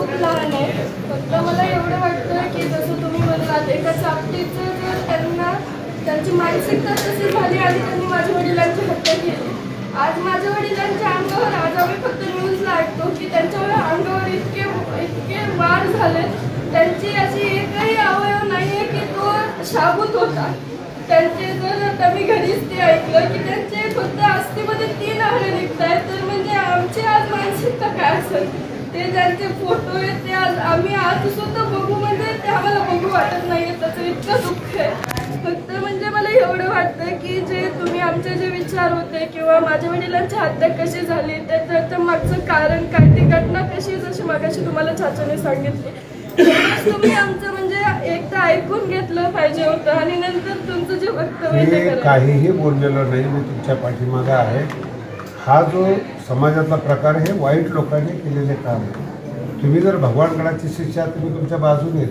खूप लहान आहे. फक्त मला एवढं वाटतं की जसं तुम्ही म्हणलात एका चापटीचं जर त्यांना त्यांची मानसिकता तशी झाली आणि त्यांनी माझ्या वडिलांची हत्या केली. आज माझ्या वडिलांच्या अंगावर आज आम्ही फक्त न्यूजला ऐकतो की त्यांच्यावर अंगावर इतके इतके वार झाले. त्यांची अशी एकही अवयव नाही आहे की तो शाबूत होता. त्यांचे जर आता मी घरीच ते ऐकलं की त्यांचे फक्त अस्थिमध्ये तीन आहरे निघत आहेत तर म्हणजे आमची आज मानसिकता काय असेल? ते ज्यांचे फोटो आहेत ते आज आम्ही आज सुद्धा बघू म्हणजे ते आम्हाला बघू वाटत नाही त्याचं इतकं दुःख आहे. फक्त म्हणजे मला एवढं वाटतं की जे तुम्ही आमचे जे विचार होते किंवा माझ्या वडिलांची हत्या कशी झाली त्या त्याच्या मागचं कारण काय ती घटना कशी जशी मागाशी तुम्हाला चाचाने सांगितली. तुम्ही आमचं म्हणजे एकदा ऐकून घेतलं पाहिजे होतं आणि नंतर तुमचं जे वक्तव्य काहीही बोललेलो नाही मी तुमच्या पाठीमागं आहे. हा जो समाजातला प्रकार हे वाईट लोकांनी केलेले काम आहे. तुम्ही जर भगवानगडाची शिक्षा तुम्ही तुमच्या बाजूने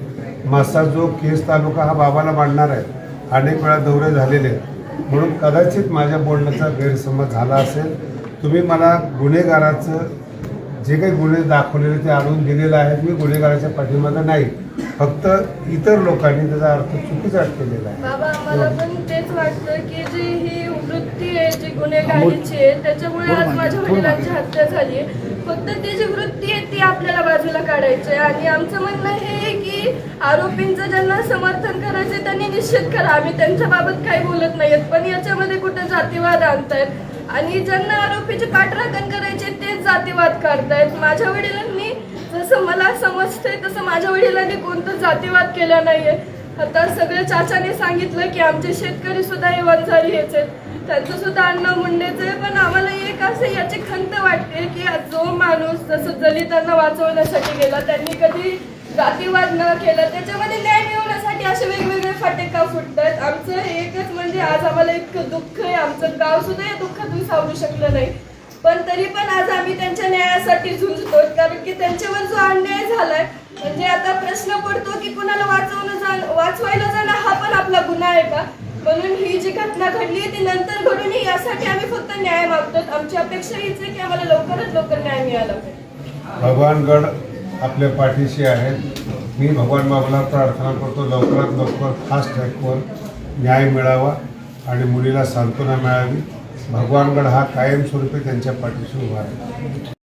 मासा जो केस तालुका हा बाबाला मांडणार आहे अनेक वेळा दौरे झालेले आहेत. म्हणून कदाचित माझ्या बोलण्याचा गैरसमज झाला असेल. तुम्ही मला गुन्हेगाराचं जे काही गुन्हे दाखवलेले ते आणून दिलेलं आहे मी गुन्हेगाराच्या पाठीमागं नाही. फक्त इतर लोकांनी त्याचा अर्थ चुकीचा केलेला आहे. वृत्ती आहे जी गुन्हेगारीची आहे त्याच्यामुळे आज माझ्या वडिलांची हत्या झाली आहे. फक्त ती जी वृत्ती आहे ती आपल्याला बाजूला काढायची आहे. आणि आमचं म्हणणं हे आहे की आरोपींचं ज्यांना समर्थन करायचं त्यांनी निश्चित करा. आम्ही त्यांच्या बाबत काही बोलत नाहीत पण याच्यामध्ये कुठं जातीवाद आणतायत? आणि ज्यांना आरोपीची पाठराखण करायचे तेच जातीवाद काढतायत. माझ्या वडिलांनी जसं मला समजतंय तसं माझ्या वडिलांनी कोणतं जातीवाद केला नाहीये. आता सगळे चाचाने सांगितलं की आमचे शेतकरी सुद्धा हे वंजारी हेच आहेत. त्यांचं सुद्धा अन्न मुंडेच आहे पण आम्हाला एक असं याची खंत वाटते की जो माणूस जसं दलितांना वाचवण्यासाठी गेला त्यांनी कधी जातीवाद न केला त्याच्यामध्ये न्याय मिळवण्यासाठी असे वेगवेगळे फाटे का फुटतात. आमचं एकच म्हणजे आज आम्हाला इतकं दुःख आहे आमचं गाव सुद्धा या दुःखातून सावरू शकलं नाही. पण तरी पण आज आम्ही त्यांच्या न्यायासाठी झुंजतो कारण की त्यांच्यावर जो अन्याय झालाय म्हणजे आता प्रश्न पडतो की कुणाला वाचवणं जाण वाचवायला जाणं हा पण आपला गुन्हा आहे का? म्हणून ही जी घटना घडली आहे ती नंतर घडून नये यासाठी आम्ही फक्त न्याय मागतो आमची अपेक्षा हीच आहे की आम्हाला लवकरात लवकर न्याय मिळाला भगवानगड आपल्या पाठीशी आहेत मी भगवान बाबाला प्रार्थना करतो लवकरात लवकर फास्ट ट्रॅकवर न्याय मिळावा आणि मुलीला सांत्वना मिळावी. भगवानगड हा कायमस्वरूपी त्यांच्या पाठीशी उभा आहे